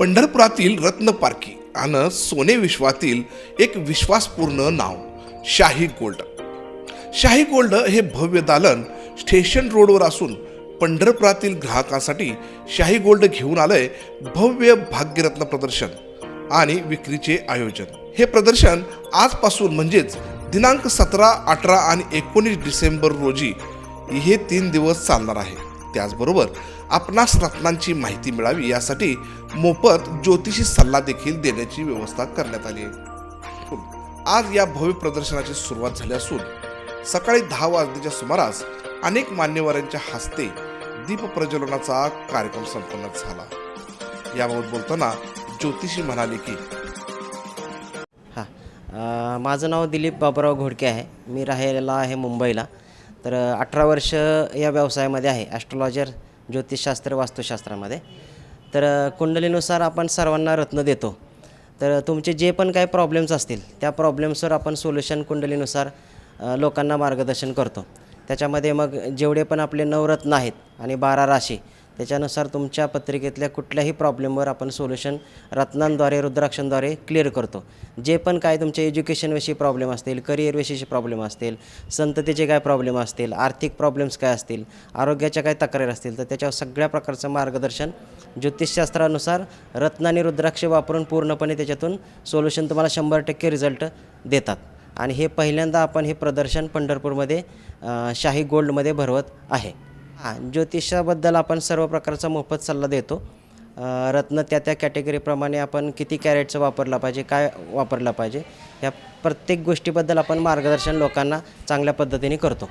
पंढरपुरातील रत्नपारखी आणि सोने विश्वातील एक विश्वासपूर्ण नाव शाही गोल्ड. शाही गोल्ड हे भव्य दालन स्टेशन रोडवर असून पंढरपुरातील ग्राहकांसाठी शाही गोल्ड घेऊन आलंय भव्य भाग्यरत्न प्रदर्शन आणि विक्रीचे आयोजन. हे प्रदर्शन आजपासून म्हणजेच दिनांक सतरा अठरा आणि एकोणीस डिसेंबर रोजी हे तीन दिवस चालणार आहे. त्याचबरोबर आपणास रत्नांची माहिती मिळावी यासाठी मोफत ज्योतिषी सल्ला देखील देण्याची व्यवस्था करण्यात आली आहे. आज या भव्य प्रदर्शनाची सुरुवात झाली असून सकाळी दहा वाजण्याच्या सुमारास अनेक मान्यवरांच्या हस्ते दीप प्रज्वलनाचा कार्यक्रम संपन्न झाला. याबाबत बोलताना ज्योतिषी म्हणाले की हां. माझं नाव दिलीप बाबराव घोडके आहे. मी राहिलेला आहे मुंबईला. तर अठरा वर्ष या व्यवसायामध्ये आहे ॲस्ट्रॉलॉजर ज्योतिषशास्त्र वास्तुशास्त्रामध्ये. तर कुंडलीनुसार आपण सर्वांना रत्न देतो. तर तुमचे जे पण काही प्रॉब्लेम्स असतील त्या प्रॉब्लेम्सवर आपण सोल्युशन कुंडलीनुसार लोकांना मार्गदर्शन करतो. त्याच्यामध्ये मग जेवढे पण आपले नवरत्न आहेत आणि बारा राशी त्याच्यानुसार तुमच्या पत्रिकेतल्या कुठल्याही प्रॉब्लेमवर आपण सोल्युशन रत्नांद्वारे रुद्राक्षांद्वारे क्लिअर करतो. जे पण काय तुमच्या एज्युकेशनविषयी प्रॉब्लेम असतील करिअरविषयीचे प्रॉब्लेम असतील संततीचे काय प्रॉब्लेम असतील आर्थिक प्रॉब्लेम्स काय असतील आरोग्याच्या काय तक्रारी असतील तर त्याच्यावर सगळ्या प्रकारचं मार्गदर्शन ज्योतिषशास्त्रानुसार रत्न आणि रुद्राक्ष वापरून पूर्णपणे त्याच्यातून सोल्युशन तुम्हाला शंभर टक्के रिझल्ट देतात. आणि हे पहिल्यांदा आपण हे प्रदर्शन पंढरपूरमध्ये शाही गोल्डमध्ये भरवत आहे. हां ज्योतिषाबद्दल आपण सर्व प्रकारचा मोफत सल्ला देतो. रत्न त्या त्या कॅटेगरीप्रमाणे आपण किती कॅरेटचं वापरला पाहिजे काय वापरला पाहिजे ह्या प्रत्येक गोष्टीबद्दल आपण मार्गदर्शन लोकांना चांगल्या पद्धतीने करतो.